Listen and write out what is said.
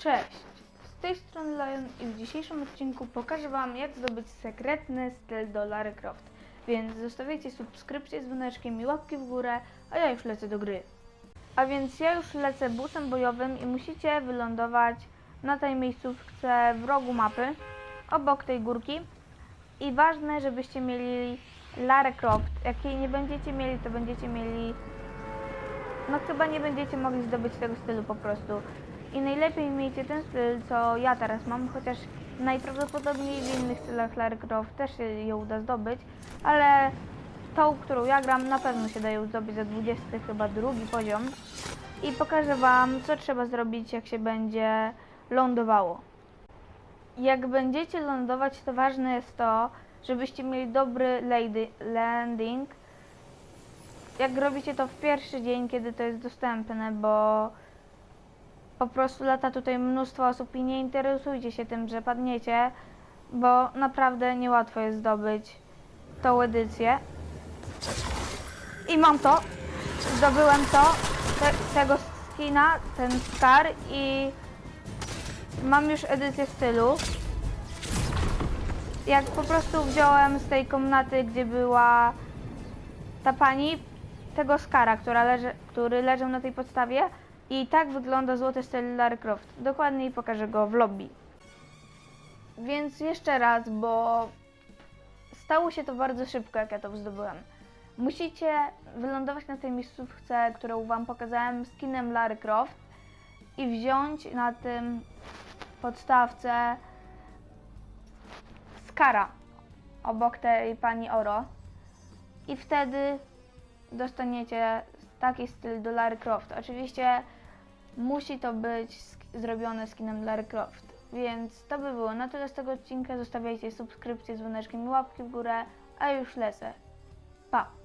Cześć! Z tej strony Lion i w dzisiejszym odcinku pokażę Wam jak zdobyć sekretny styl do Lara Croft. Więc zostawiajcie subskrypcję z dzwoneczkiem i łapki w górę, a ja już lecę do gry. A więc ja już lecę busem bojowym i musicie wylądować na tej miejscówce w rogu mapy, obok tej górki. I ważne, żebyście mieli Lara Croft. Jak jej nie będziecie mieli, to będziecie mieli no chyba nie będziecie mogli zdobyć tego stylu po prostu. I najlepiej miejcie ten styl, co ja teraz mam, chociaż najprawdopodobniej w innych stylach Lara Croft też się ją uda zdobyć, ale tą, którą ja gram, na pewno się da ją zdobyć za 20 chyba drugi poziom. I pokażę Wam, co trzeba zrobić, jak się będzie lądowało. Jak będziecie lądować, to ważne jest to, żebyście mieli dobry landing, jak robicie to w pierwszy dzień, kiedy to jest dostępne, bo po prostu lata tutaj mnóstwo osób i nie interesujcie się tym, że padniecie, bo naprawdę niełatwo jest zdobyć tą edycję. I mam to, zdobyłem to, te, tego skina, ten star i mam już edycję stylu. Jak po prostu wziąłem z tej komnaty, gdzie była ta pani tego skara, która leży, który leżał na tej podstawie i tak wygląda złoty styl Lara Croft. Dokładniej pokażę go w lobby. Więc jeszcze raz, bo stało się to bardzo szybko, jak ja to zdobyłem. Musicie wylądować na tej miejscówce, którą wam pokazałem, skinem Lara Croft i wziąć na tym podstawce skara obok tej pani Oro i wtedy dostaniecie taki styl do Lara Croft. Oczywiście musi to być zrobione skinem Lara Croft. Więc to by było na tyle z tego odcinka. Zostawiajcie subskrypcję dzwoneczkiem łapki w górę, a już lecę. Pa!